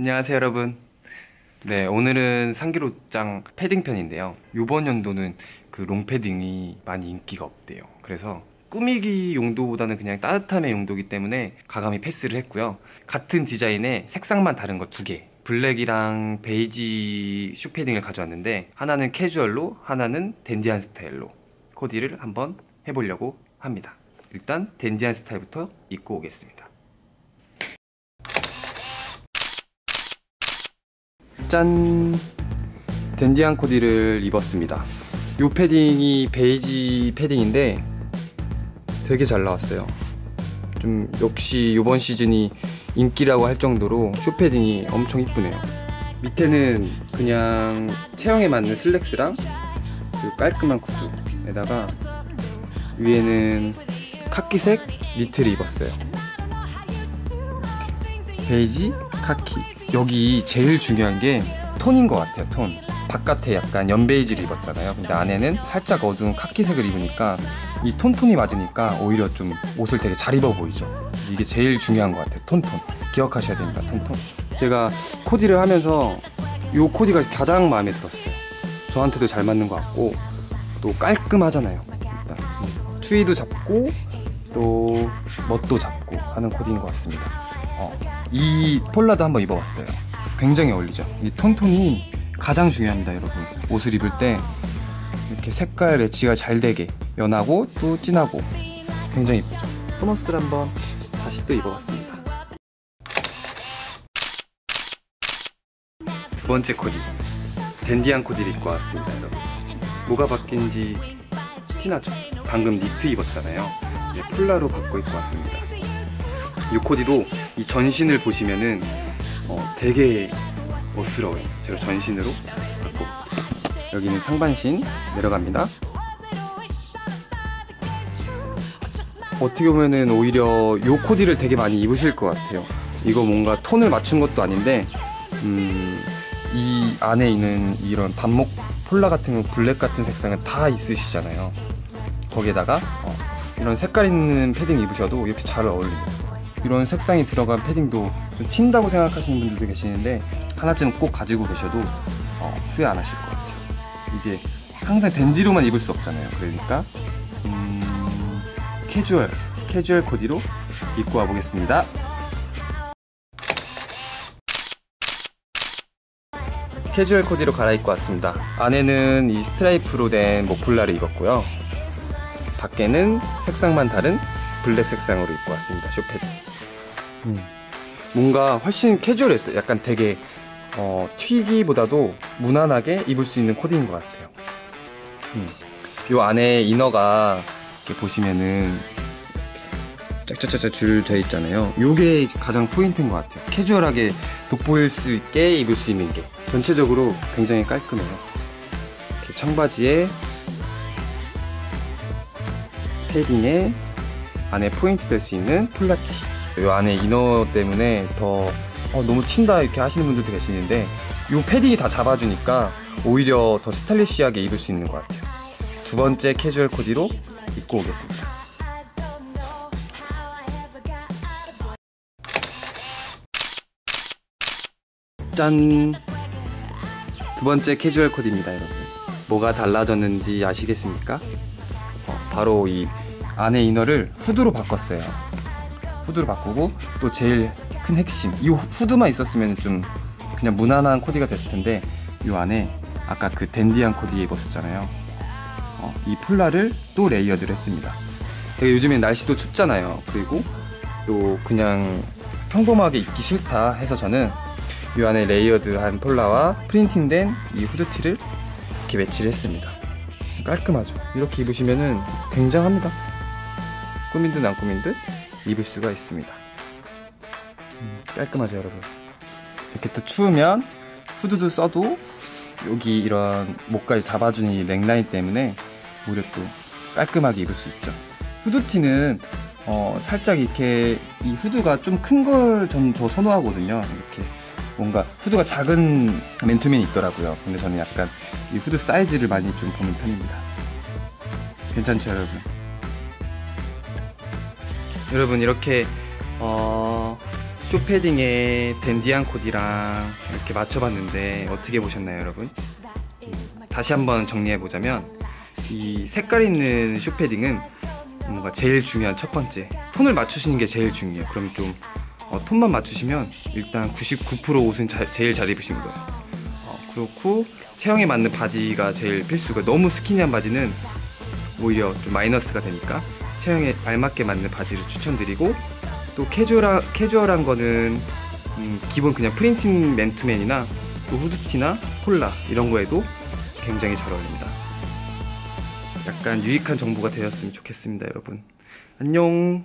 안녕하세요 여러분. 네 오늘은 상기로장 패딩 편인데요. 이번 연도는 그 롱패딩이 많이 인기가 없대요. 그래서 꾸미기 용도보다는 그냥 따뜻함의 용도기 때문에 가감히 패스를 했고요. 같은 디자인에 색상만 다른 거 두개. 블랙이랑 베이지 슈패딩을 가져왔는데 하나는 캐주얼로 하나는 댄디한 스타일로. 코디를 한번 해보려고 합니다. 일단 댄디한 스타일부터 입고 오겠습니다 짠! 댄디한 코디를 입었습니다. 이 패딩이 베이지 패딩인데 되게 잘 나왔어요. 좀 역시 이번 시즌이 인기라고 할 정도로 쇼 패딩이 엄청 이쁘네요. 밑에는 그냥 체형에 맞는 슬랙스랑 그리고 깔끔한 구두에다가 위에는 카키색 니트를 입었어요. 베이지, 카키. 여기 제일 중요한 게 톤인 것 같아요 톤. 바깥에 약간 연베이지를 입었잖아요. 근데 안에는 살짝 어두운 카키색을 입으니까 이 톤톤이 맞으니까 오히려 좀 옷을 되게 잘 입어 보이죠. 이게 제일 중요한 것 같아요 톤톤. 기억하셔야 됩니다 톤톤. 제가 코디를 하면서 이 코디가 가장 마음에 들었어요. 저한테도 잘 맞는 것 같고 또 깔끔하잖아요 일단. 추위도 잡고 또 멋도 잡고 하는 코디인 것 같습니다. 어. 이 폴라도 한번 입어봤어요. 굉장히 어울리죠. 이 톤톤이 가장 중요합니다 여러분. 옷을 입을 때 이렇게 색깔 매치가 잘 되게 연하고 또 진하고 굉장히 이쁘죠. 토너스를 한번 다시 또 입어봤습니다. 두 번째 코디. 댄디한 코디를 입고 왔습니다 여러분. 뭐가 바뀐지 티나죠? 방금 니트 입었잖아요. 이제 폴라로 바꿔 입고 왔습니다 이 코디도 이 전신을 보시면은 어, 되게 멋스러워요. 제가 전신으로 바꿔 여기는 상반신 내려갑니다. 어떻게 보면은 오히려 이 코디를 되게 많이 입으실 것 같아요. 이거 뭔가 톤을 맞춘 것도 아닌데 음, 이 안에 있는 이런 반목 폴라 같은 거 블랙 같은 색상은 다 있으시잖아요. 거기에다가 어, 이런 색깔 있는 패딩 입으셔도 이렇게 잘 어울립니다 이런 색상이 들어간 패딩도 좀 튄다고 생각하시는 분들도 계시는데 하나쯤 꼭 가지고 계셔도 어, 후회 안 하실 것 같아요. 이제 항상 댄디로만 입을 수 없잖아요. 그러니까 음, 캐주얼 캐주얼 코디로 입고 와보겠습니다. 캐주얼 코디로 갈아입고 왔습니다. 안에는 이 스트라이프로 된 목폴라를 입었고요. 밖에는 색상만 다른 블랙 색상으로 입고 왔습니다. 쇼패드 음. 뭔가 훨씬 캐주얼했어요. 약간 되게 어, 튀기보다도 무난하게 입을 수 있는 코디인 것 같아요. 음. 요 안에 이너가 이렇게 보시면은 짝짝짝짝 줄져 있잖아요. 요게 가장 포인트인 것 같아요. 캐주얼하게 돋보일 수 있게 입을 수 있는 게 전체적으로 굉장히 깔끔해요. 이렇게 청바지에 패딩에 안에 포인트 될 수 있는 폴라티 이 안에 이너 때문에 더 어, 너무 튄다 이렇게 하시는 분들도 계시는데 이 패딩이 다 잡아주니까 오히려 더 스타일리시하게 입을 수 있는 것 같아요 두 번째 캐주얼 코디로 입고 오겠습니다 짠! 두 번째 캐주얼 코디입니다 여러분 뭐가 달라졌는지 아시겠습니까? 어, 바로 이 안에 이너를 후드로 바꿨어요 후드로 바꾸고 또 제일 큰 핵심 이 후드만 있었으면 좀 그냥 무난한 코디가 됐을 텐데 이 안에 아까 그 댄디한 코디 입었었잖아요. 어, 이 폴라를 또 레이어드를 했습니다. 되게 요즘에 날씨도 춥잖아요. 그리고 또 그냥 평범하게 입기 싫다 해서 저는 이 안에 레이어드한 폴라와 프린팅된 이 후드티를 이렇게 매치를 했습니다. 깔끔하죠? 이렇게 입으시면 굉장합니다. 꾸민 듯 안 꾸민 듯 입을 수가 있습니다. 음, 깔끔하죠 여러분? 이렇게 또 추우면 후드도 써도 여기 이런 목까지 잡아주는 이 넥라인 때문에 오히려 또 깔끔하게 입을 수 있죠. 후드티는 어, 살짝 이렇게 이 후드가 좀 큰 걸 전 더 선호하거든요. 이렇게 뭔가 후드가 작은 맨투맨이 있더라고요. 근데 저는 약간 이 후드 사이즈를 많이 좀 보는 편입니다. 괜찮죠 여러분 여러분 이렇게 어, 쇼패딩에 댄디한 코디랑 이렇게 맞춰봤는데 어떻게 보셨나요, 여러분? 음, 다시 한번 정리해보자면 이 색깔 있는 쇼패딩은 뭔가 제일 중요한 첫 번째 톤을 맞추시는 게 제일 중요해요. 그럼 좀 어, 톤만 맞추시면 일단 99% 옷은 자- 제일 잘 입으시는 거예요. 어, 그렇고 체형에 맞는 바지가 제일 필수고 너무 스키니한 바지는 오히려 좀 마이너스가 되니까 체형에 알맞게 맞는 바지를 추천드리고 또 캐주얼한, 캐주얼한 거는 음, 기본 그냥 프린팅 맨투맨이나 또 후드티나 폴라 이런 거에도 굉장히 잘 어울립니다. 약간 유익한 정보가 되었으면 좋겠습니다, 여러분. 안녕.